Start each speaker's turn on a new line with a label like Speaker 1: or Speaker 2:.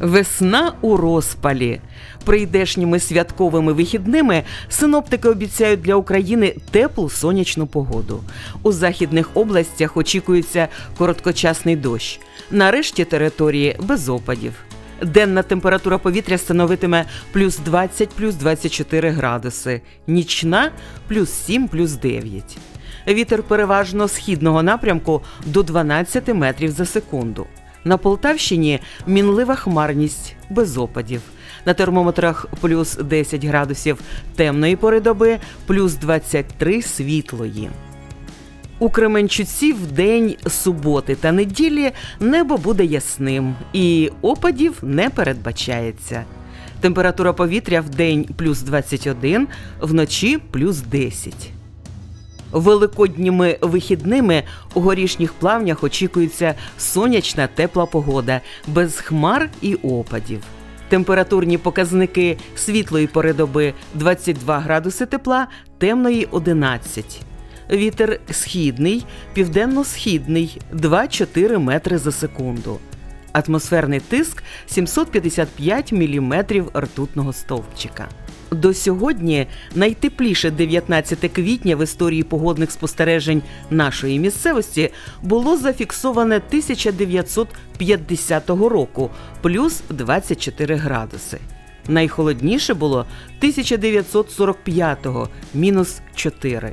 Speaker 1: Весна у розпалі. Прийдешніми святковими вихідними синоптики обіцяють для України теплу сонячну погоду. У західних областях очікується короткочасний дощ. Нарешті території без опадів. Денна температура повітря становитиме плюс 20 плюс 24 градуси, нічна плюс 7 плюс 9. Вітер переважно східного напрямку до 12 метрів за секунду. На Полтавщині мінлива хмарність без опадів. На термометрах плюс 10 градусів темної пори доби, плюс 23 світлої. У Кременчуці в день суботи та неділі небо буде ясним і опадів не передбачається. Температура повітря в день плюс 21, вночі плюс 10. Великодніми вихідними у горішніх плавнях очікується сонячна тепла погода, без хмар і опадів. Температурні показники світлої пори доби 22 градуси тепла, темної 11. Вітер східний, південно-східний 2-4 метри за секунду. Атмосферний тиск 755 міліметрів ртутного стовпчика. До сьогодні найтепліше 19 квітня в історії погодних спостережень нашої місцевості було зафіксоване 1950 року плюс 24 градуси. Найхолодніше було 1945-го мінус 4.